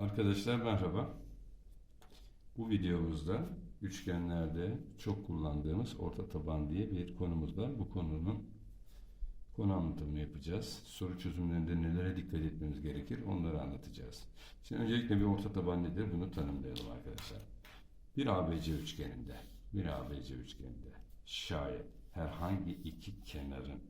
Arkadaşlar merhaba. Bu videomuzda üçgenlerde çok kullandığımız orta taban diye bir konumuz var. Bu konunun konu anlatımını yapacağız. Soru çözümlerinde nelere dikkat etmemiz gerekir onları anlatacağız. Şimdi öncelikle bir orta taban nedir bunu tanımlayalım arkadaşlar. Bir ABC üçgeninde, bir ABC üçgeninde şayet herhangi iki kenarın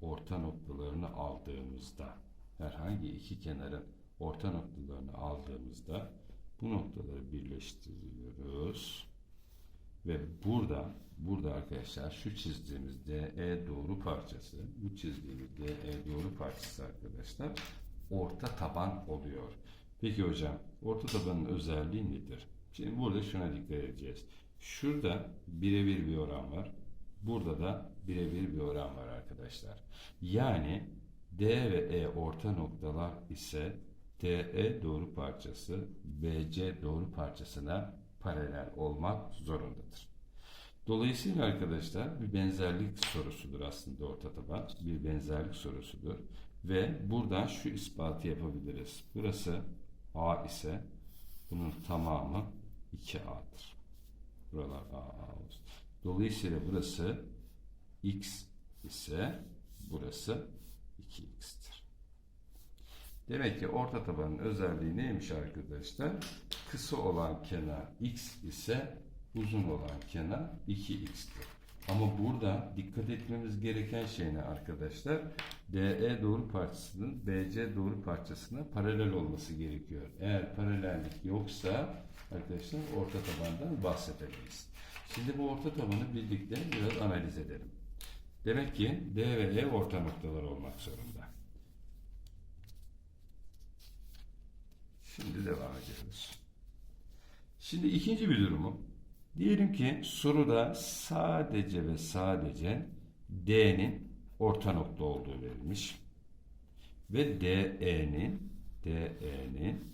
orta noktalarını aldığımızda, herhangi iki kenarın orta noktalarını aldığımızda bu noktaları birleştiriyoruz. Ve burada, burada arkadaşlar şu çizdiğimiz DE doğru parçası, bu çizdiğimiz DE doğru parçası arkadaşlar orta taban oluyor. Peki hocam, orta tabanın özelliği nedir? Şimdi burada şuna dikkat edeceğiz. Şurada birebir bir oran var. Burada da birebir bir oran var arkadaşlar. Yani D ve E orta noktalar ise DE doğru parçası BC doğru parçasına paralel olmak zorundadır. Dolayısıyla arkadaşlar bir benzerlik sorusudur aslında orta taban. Bir benzerlik sorusudur. Ve buradan şu ispatı yapabiliriz. Burası A ise bunun tamamı 2A'dır. Buralar A, A olsun. Dolayısıyla burası X ise burası 2X'tir. Demek ki orta tabanın özelliği neymiş arkadaşlar? Kısa olan kenar x ise uzun olan kenar 2x'tir. Ama burada dikkat etmemiz gereken şey ne arkadaşlar? DE doğru parçasının BC doğru parçasına paralel olması gerekiyor. Eğer paralellik yoksa arkadaşlar orta tabandan bahsedemeyiz. Şimdi bu orta tabanı birlikte biraz analiz edelim. Demek ki D ve E orta noktalar olmak zorunda. Şimdi devam ediyoruz. Şimdi ikinci bir durumu. Diyelim ki soruda sadece ve sadece D'nin orta nokta olduğu verilmiş. Ve DE'nin DE'nin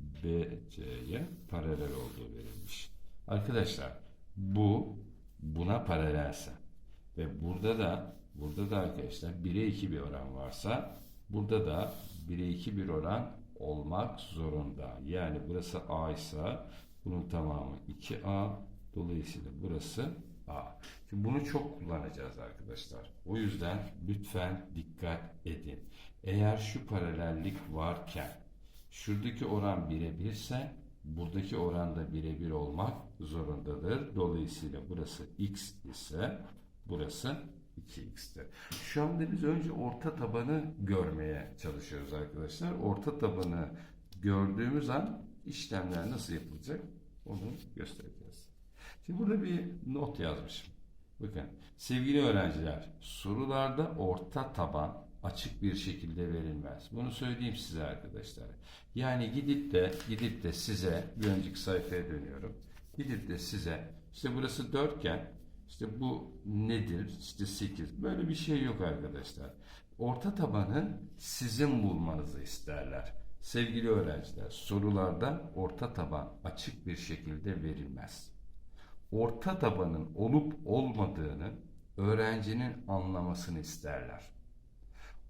BC'ye paralel olduğu verilmiş. Arkadaşlar bu buna paralelse ve burada da burada da arkadaşlar 1'e 2 bir oran varsa burada da 1'e 2 bir oran olmak zorunda. Yani burası A ise bunun tamamı 2A. Dolayısıyla burası A. Şimdi bunu çok kullanacağız arkadaşlar. O yüzden lütfen dikkat edin. Eğer şu paralellik varken şuradaki oran birebir ise buradaki oran da birebir olmak zorundadır. Dolayısıyla burası x ise burası 2x'tir. Şu anda biz önce orta tabanı görmeye çalışıyoruz arkadaşlar. Orta tabanı gördüğümüz an işlemler nasıl yapılacak onu göstereceğiz. Şimdi burada bir not yazmışım. Bakın sevgili öğrenciler sorularda orta taban açık bir şekilde verilmez. Bunu söyleyeyim size arkadaşlar. Yani gidip de gidip de size bir önceki sayfaya dönüyorum. Gidip de size işte burası dörtgen işte bu nedir? İşte 8. Böyle bir şey yok arkadaşlar. Orta tabanı sizin bulmanızı isterler. Sevgili öğrenciler, sorularda orta taban açık bir şekilde verilmez. Orta tabanın olup olmadığını öğrencinin anlamasını isterler.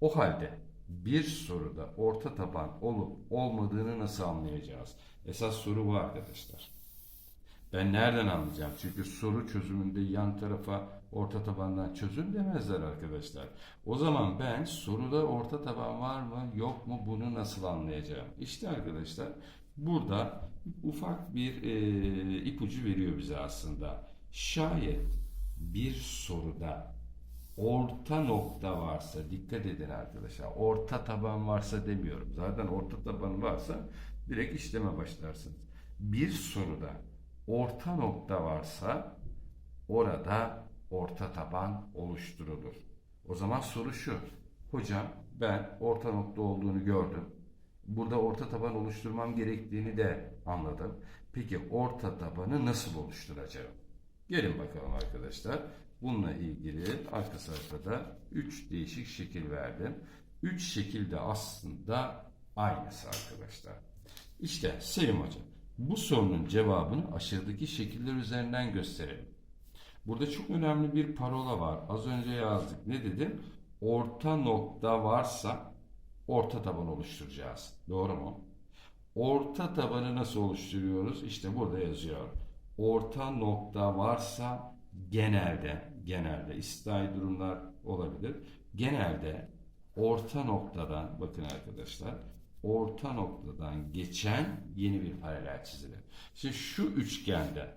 O halde bir soruda orta taban olup olmadığını nasıl anlayacağız? Esas soru bu arkadaşlar. Ben nereden anlayacağım? Çünkü soru çözümünde yan tarafa orta tabandan çözüm demezler arkadaşlar. O zaman ben soruda orta taban var mı yok mu bunu nasıl anlayacağım? İşte arkadaşlar burada ufak bir e, ipucu veriyor bize aslında. Şayet bir soruda orta nokta varsa dikkat edin arkadaşlar. Orta taban varsa demiyorum. Zaten orta taban varsa direkt işleme başlarsınız. Bir soruda orta nokta varsa orada orta taban oluşturulur. O zaman soru şu. Hocam ben orta nokta olduğunu gördüm. Burada orta taban oluşturmam gerektiğini de anladım. Peki orta tabanı nasıl oluşturacağım? Gelin bakalım arkadaşlar. Bununla ilgili arka sayfada 3 değişik şekil verdim. 3 şekil de aslında aynısı arkadaşlar. İşte Selim Hocam bu sorunun cevabını aşağıdaki şekiller üzerinden gösterelim. Burada çok önemli bir parola var. Az önce yazdık. Ne dedim? Orta nokta varsa orta taban oluşturacağız. Doğru mu? Orta tabanı nasıl oluşturuyoruz? İşte burada yazıyor. Orta nokta varsa genelde, genelde istisnai durumlar olabilir. Genelde orta noktadan, bakın arkadaşlar, orta noktadan geçen yeni bir paralel çizilir. Şimdi şu üçgende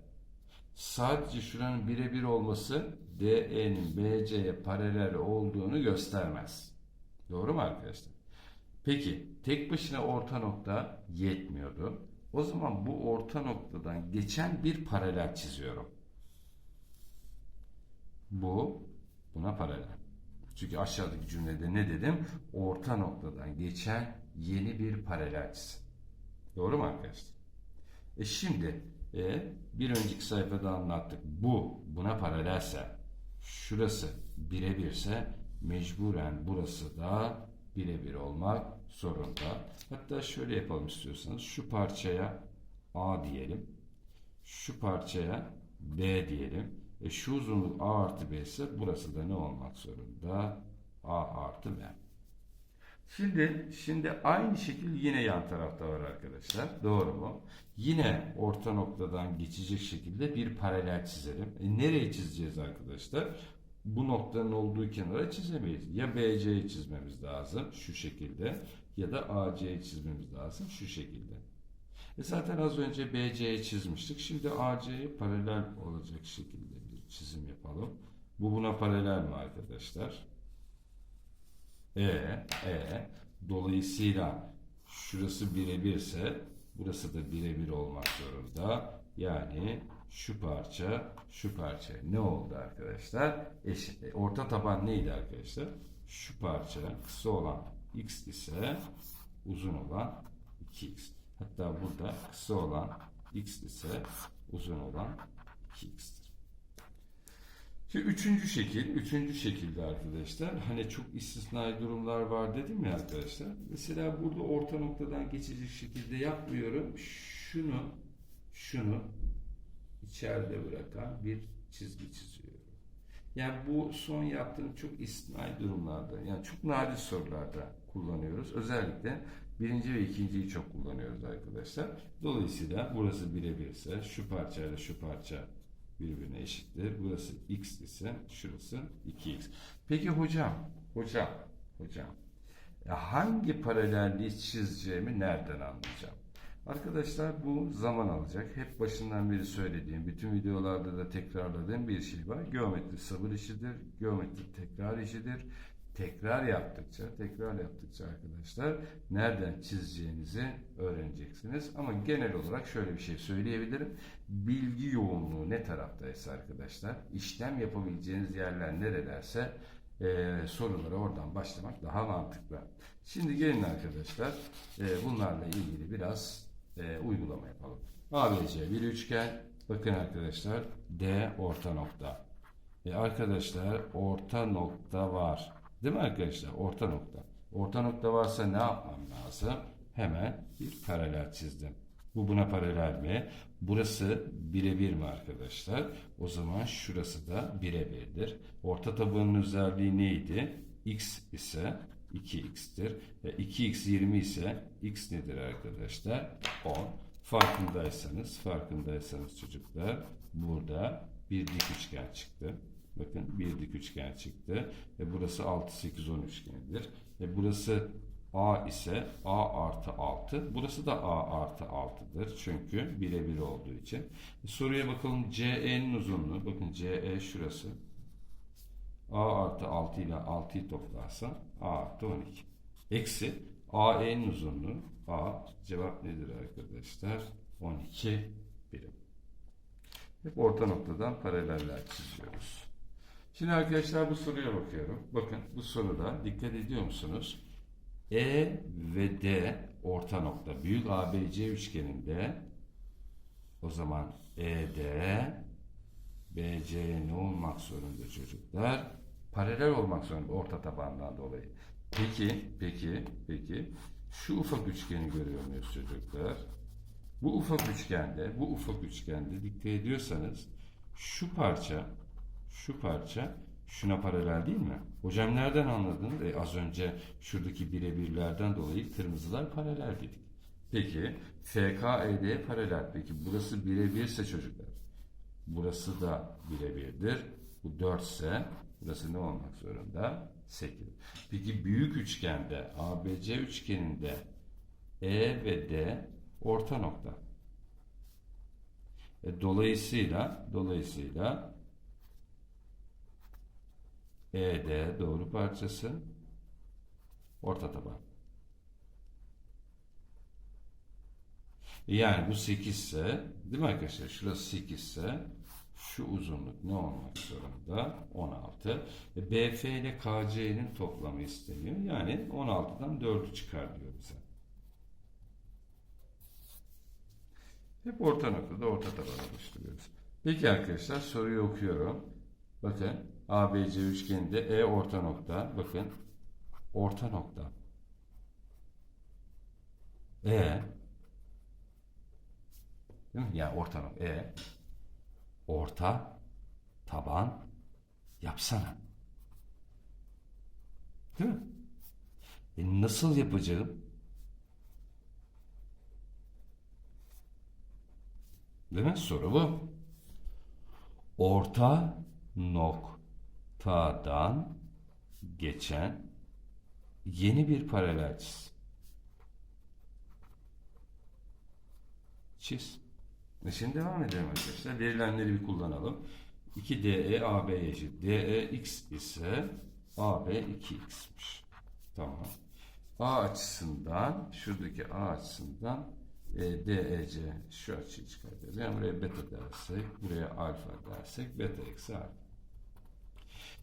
sadece şuranın birebir olması DE'nin BC'ye paralel olduğunu göstermez. Doğru mu arkadaşlar? Peki tek başına orta nokta yetmiyordu. O zaman bu orta noktadan geçen bir paralel çiziyorum. Bu buna paralel. Çünkü aşağıdaki cümlede ne dedim? Orta noktadan geçen yeni bir paralel çizim. Doğru mu arkadaşlar? E şimdi e, bir önceki sayfada anlattık. Bu buna paralelse şurası birebirse mecburen burası da birebir olmak zorunda. Hatta şöyle yapalım istiyorsanız. Şu parçaya A diyelim. Şu parçaya B diyelim. E şu uzunluk A artı B ise burası da ne olmak zorunda? A artı B. Şimdi şimdi aynı şekil yine yan tarafta var arkadaşlar. Doğru mu? Yine orta noktadan geçecek şekilde bir paralel çizelim. E nereye çizeceğiz arkadaşlar? Bu noktanın olduğu kenara çizemeyiz. Ya BC'yi çizmemiz lazım şu şekilde ya da AC'yi çizmemiz lazım şu şekilde. E zaten az önce BC'yi çizmiştik. Şimdi AC'ye paralel olacak şekilde bir çizim yapalım. Bu buna paralel mi arkadaşlar? E, E. Dolayısıyla şurası birebirse burası da birebir olmak zorunda. Yani şu parça, şu parça ne oldu arkadaşlar? Eşit. E, Orta taban neydi arkadaşlar? Şu parça kısa olan x ise uzun olan 2x. Hatta burada kısa olan x ise uzun olan 2x'tir. Şimdi üçüncü şekil, üçüncü şekilde arkadaşlar hani çok istisnai durumlar var dedim ya arkadaşlar. Mesela burada orta noktadan geçecek şekilde yapmıyorum. Şunu, şunu içeride bırakan bir çizgi çiziyorum. Yani bu son yaptığım çok istisnai durumlarda, yani çok nadir sorularda kullanıyoruz. Özellikle birinci ve ikinciyi çok kullanıyoruz arkadaşlar. Dolayısıyla burası birebirse şu parçayla şu parça birbirine eşittir. Burası x ise şurası 2x. Peki hocam, hocam, hocam ya hangi paralelliği çizeceğimi nereden anlayacağım? Arkadaşlar bu zaman alacak. Hep başından beri söylediğim, bütün videolarda da tekrarladığım bir şey var. Geometri sabır işidir, geometri tekrar işidir. Tekrar yaptıkça, tekrar yaptıkça arkadaşlar nereden çizeceğinizi öğreneceksiniz. Ama genel olarak şöyle bir şey söyleyebilirim. Bilgi yoğunluğu ne taraftaysa arkadaşlar, işlem yapabileceğiniz yerler nerelerse e, sorulara oradan başlamak daha mantıklı. Şimdi gelin arkadaşlar e, bunlarla ilgili biraz e, uygulama yapalım. ABC bir üçgen. Bakın arkadaşlar D orta nokta. E arkadaşlar orta nokta var. Değil mi arkadaşlar? Orta nokta. Orta nokta varsa ne yapmam lazım? Hemen bir paralel çizdim. Bu buna paralel mi? Burası birebir mi arkadaşlar? O zaman şurası da birebirdir. Orta tabanın özelliği neydi? X ise 2x'tir. E 2x 20 ise x nedir arkadaşlar? 10. Farkındaysanız, farkındaysanız çocuklar burada bir dik üçgen çıktı. Bakın bir dik üçgen çıktı. E burası 6, 8, 10 üçgenidir. E burası A ise A artı 6. Burası da A artı 6'dır. Çünkü birebir olduğu için. E soruya bakalım CE'nin uzunluğu. Bakın CE şurası. A artı 6 ile 6'yı toplarsa A artı 12. Eksi AE'nin uzunluğu. A cevap nedir arkadaşlar? 12 birim. Hep orta noktadan paraleller çiziyoruz. Şimdi arkadaşlar bu soruya bakıyorum. Bakın bu soruda dikkat ediyor musunuz? E ve D orta nokta büyük ABC üçgeninde o zaman ED BC ne olmak zorunda çocuklar? Paralel olmak zorunda orta tabandan dolayı. Peki, peki, peki şu ufak üçgeni görüyor muyuz çocuklar? Bu ufak üçgende, bu ufak üçgende dikkat ediyorsanız şu parça, şu parça şuna paralel değil mi? Hocam nereden anladın? E, az önce şuradaki birebirlerden dolayı kırmızılar paralel dedik. Peki FKED'ye paralel. Peki burası birebirse çocuklar. Burası da birebirdir. Bu 4 ise burası ne olmak zorunda? 8. Peki büyük üçgende ABC üçgeninde E ve D orta nokta. E, dolayısıyla dolayısıyla ED doğru parçası orta taban. Yani bu 8 ise değil mi arkadaşlar? Şurası 8 ise şu uzunluk ne olmak zorunda? 16. E, BF ile KC'nin toplamı isteniyor. Yani 16'dan 4'ü çıkar diyor bize. Hep orta noktada orta taban oluşturuyoruz. Peki arkadaşlar soruyu okuyorum. Bakın ABC üçgeninde E orta nokta. Bakın orta nokta. E Değil mi? Yani orta nokta. E orta taban yapsana. Değil mi? E nasıl yapacağım? Değil mi? Soru bu. Orta noktadan geçen yeni bir paralel çiz. Çiz. E şimdi devam edelim arkadaşlar. Verilenleri bir kullanalım. 2DE AB eşit. DE x ise AB 2x'miş. Tamam. A açısından, şuradaki A açısından e, DEC şu açıyı çıkartacağız. Yani buraya beta dersek, buraya alfa dersek beta eksi alfa.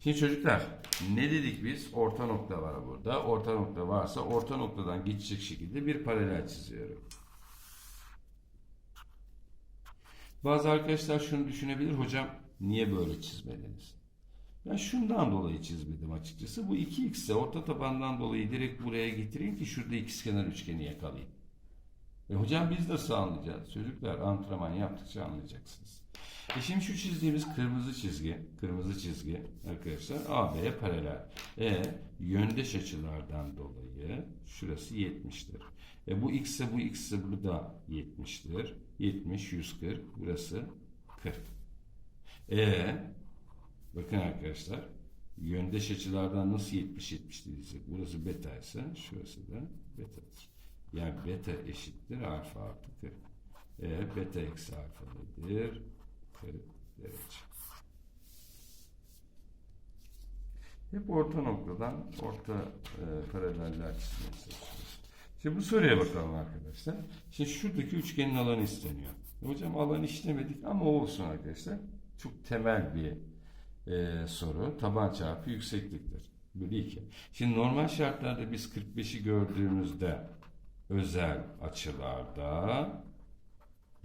Şimdi çocuklar ne dedik biz? Orta nokta var burada. Orta nokta varsa orta noktadan geçecek şekilde bir paralel çiziyorum. Bazı arkadaşlar şunu düşünebilir. Hocam niye böyle çizmediniz? Ben şundan dolayı çizmedim açıkçası. Bu 2x ise orta tabandan dolayı direkt buraya getireyim ki şurada ikizkenar üçgeni yakalayayım. E hocam biz nasıl anlayacağız? Çocuklar antrenman yaptıkça anlayacaksınız. E şimdi şu çizdiğimiz kırmızı çizgi, kırmızı çizgi arkadaşlar AB'ye paralel. E yöndeş açılardan dolayı şurası 70'tir. E bu x bu x ise bu da 70'tir. 70, 140, burası 40. E bakın arkadaşlar yöndeş açılardan nasıl 70 70 dediysek burası beta ise şurası da betadır. Yani beta eşittir alfa artı 40. E, beta eksi alfa nedir? 40 derece. Hep orta noktadan orta e, paraleller çizmeye çalışıyoruz. Şimdi bu soruya bakalım arkadaşlar. Şimdi şuradaki üçgenin alanı isteniyor. Hocam alan işlemedik ama olsun arkadaşlar. Çok temel bir e, soru. Taban çarpı yüksekliktir. Bölü 2. Şimdi normal şartlarda biz 45'i gördüğümüzde özel açılarda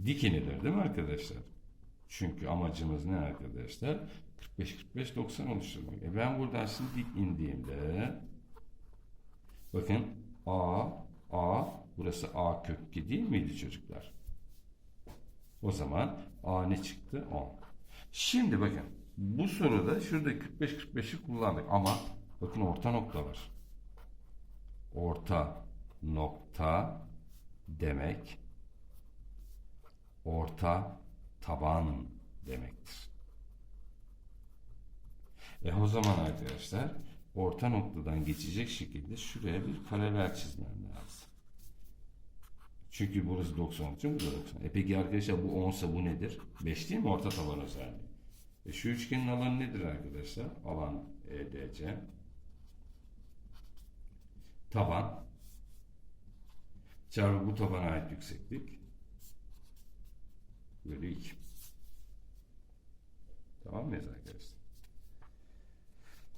dik inilir değil mi arkadaşlar? Çünkü amacımız ne arkadaşlar? 45 45 90 oluşturmak. E ben buradan şimdi dik indiğimde bakın A A burası A kök 2 değil miydi çocuklar? O zaman A ne çıktı? 10. Şimdi bakın bu soruda şurada 45 45'i kullandık ama bakın orta nokta var. Orta nokta demek orta taban demektir. E o zaman arkadaşlar orta noktadan geçecek şekilde şuraya bir paralel çizmem lazım. Çünkü burası 90 için bu da 90. E peki arkadaşlar bu 10 ise bu nedir? 5 değil mi orta taban özelliği? E şu üçgenin alanı nedir arkadaşlar? Alan EDC. Taban çarpı bu tabana ait yükseklik bölü 2. Tamam mıyız arkadaşlar?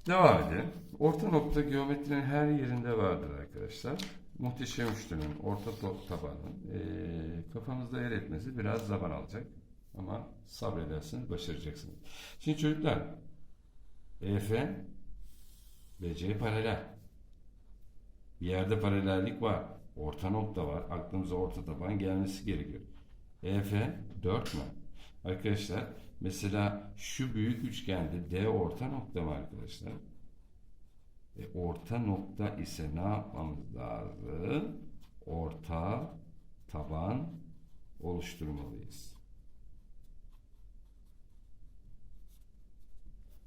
Devam edelim. Orta nokta geometrinin her yerinde vardır arkadaşlar. Muhteşem üçlünün orta tabanın eee kafanızda yer etmesi biraz zaman alacak. Ama sabredersiniz, başaracaksınız. Şimdi çocuklar EF BC paralel. Bir yerde paralellik var. Orta nokta var. Aklımıza orta taban gelmesi gerekiyor. EF 4 mü? Arkadaşlar mesela şu büyük üçgende D orta nokta mı arkadaşlar? E, orta nokta ise ne yapmamız lazım? Orta taban oluşturmalıyız.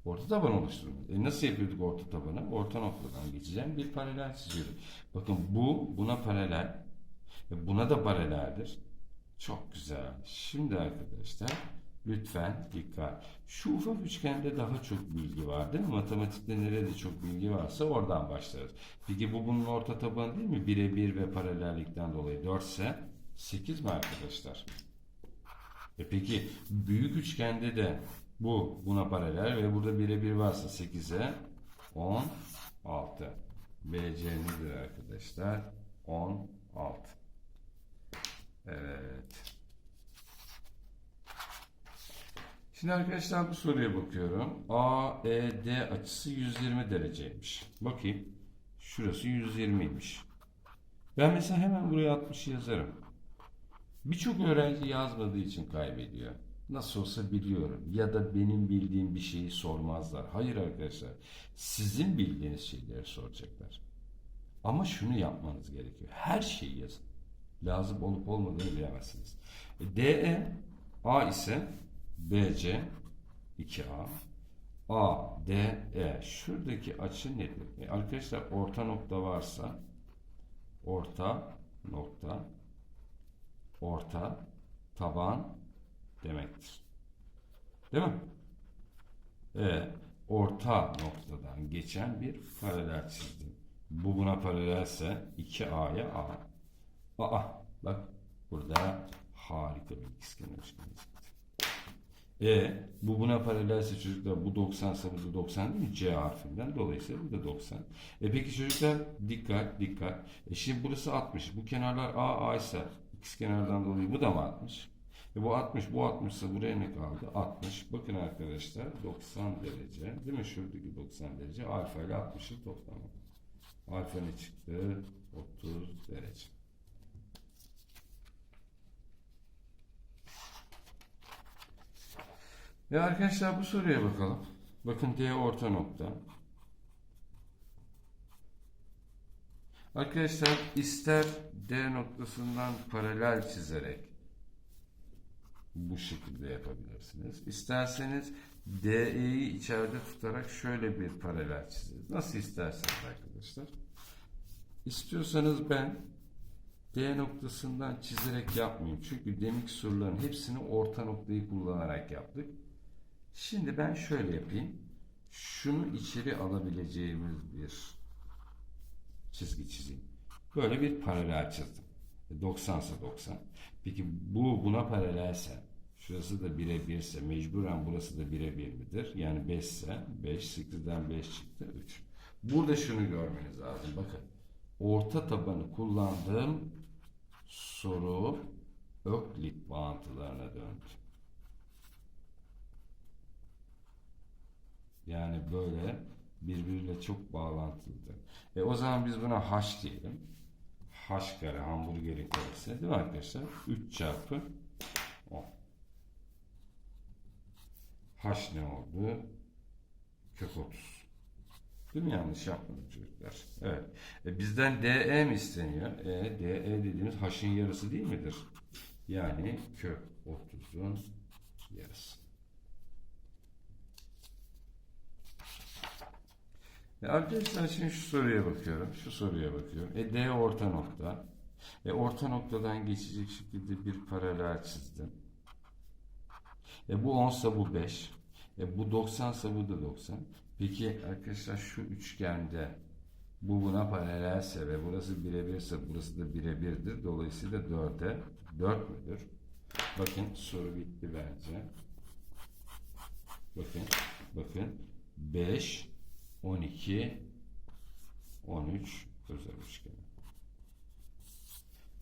Orta taban oluşturmalıyız. E nasıl yapıyorduk orta tabanı? Orta noktadan geçeceğim bir paralel çiziyorum. Bakın bu buna paralel. ve Buna da paraleldir. Çok güzel. Şimdi arkadaşlar lütfen dikkat. Şu ufak üçgende daha çok bilgi var değil mi? Matematikte nerede çok bilgi varsa oradan başlarız. Peki bu bunun orta tabanı değil mi? Birebir ve paralellikten dolayı 4 ise 8 mi arkadaşlar? E peki büyük üçgende de bu buna paralel ve burada birebir varsa 8'e 16. BC nedir arkadaşlar? 16. Evet. Şimdi arkadaşlar bu soruya bakıyorum. AED açısı 120 dereceymiş. Bakayım. Şurası 120'ymiş. Ben mesela hemen buraya 60 yazarım. Birçok öğrenci yazmadığı için kaybediyor. Nasıl olsa biliyorum. Ya da benim bildiğim bir şeyi sormazlar. Hayır arkadaşlar. Sizin bildiğiniz şeyleri soracaklar. Ama şunu yapmanız gerekiyor. Her şeyi yazın. Lazım olup olmadığını bilemezsiniz. E, DE A ise BC 2A A, D, E. Şuradaki açı nedir? E, arkadaşlar orta nokta varsa orta nokta orta taban demektir. Değil mi? E, orta noktadan geçen bir paralel çizdim. Bu buna paralelse 2A'ya A. Aa, bak burada harika bir ikizkenar çıktı. E bu buna paralelse çocuklar bu 90 ise bu da 90 değil mi? C harfinden. Dolayısıyla bu da 90. E peki çocuklar dikkat dikkat. E şimdi burası 60. Bu kenarlar A A ise ikizkenardan dolayı bu da mı 60? E bu 60 bu 60 ise buraya ne kaldı? 60. Bakın arkadaşlar 90 derece. Değil mi? Şuradaki 90 derece. Alfa ile 60'ın toplamı. Alfa ne çıktı? 30 derece. Ve arkadaşlar bu soruya bakalım. Bakın D orta nokta. Arkadaşlar ister D noktasından paralel çizerek bu şekilde yapabilirsiniz. İsterseniz DE'yi içeride tutarak şöyle bir paralel çizeriz. Nasıl isterseniz arkadaşlar. İstiyorsanız ben D noktasından çizerek yapmayayım. Çünkü deminki soruların hepsini orta noktayı kullanarak yaptık. Şimdi ben şöyle yapayım. Şunu içeri alabileceğimiz bir çizgi çizeyim. Böyle bir paralel çizdim. 90 ise 90. Peki bu buna paralelse şurası da 1'e 1 ise mecburen burası da 1'e 1 midir? Yani 5 ise 5 8'den 5 çıktı 3. Burada şunu görmeniz lazım. Bakın. Orta tabanı kullandığım soru Öklit bağıntılarına döndü. Yani böyle birbiriyle çok bağlantılıdır. E o zaman biz buna h diyelim. H kare hamburgerin karesi değil mi arkadaşlar? 3 çarpı 10. h ne oldu? Kök 30. Değil mi? Yanlış yapmadım çocuklar. Evet. E bizden DE mi isteniyor? E, DE dediğimiz h'ın yarısı değil midir? Yani kök 30'un yarısı. E arkadaşlar şimdi şu soruya bakıyorum. Şu soruya bakıyorum. E D orta nokta. E orta noktadan geçecek şekilde bir paralel çizdim. E bu 10 ise bu 5. E bu 90 ise bu da 90. Peki arkadaşlar şu üçgende bu buna paralelse ve burası 1'e 1 ise burası da 1'e 1'dir. Dolayısıyla 4'e 4 müdür? Bakın soru bitti bence. Bakın bakın 5 12 13 özel üçgen.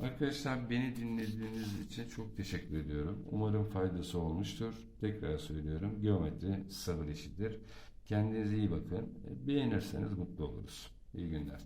Arkadaşlar beni dinlediğiniz için çok teşekkür ediyorum. Umarım faydası olmuştur. Tekrar söylüyorum. Geometri sabır işidir. Kendinize iyi bakın. Beğenirseniz mutlu oluruz. İyi günler.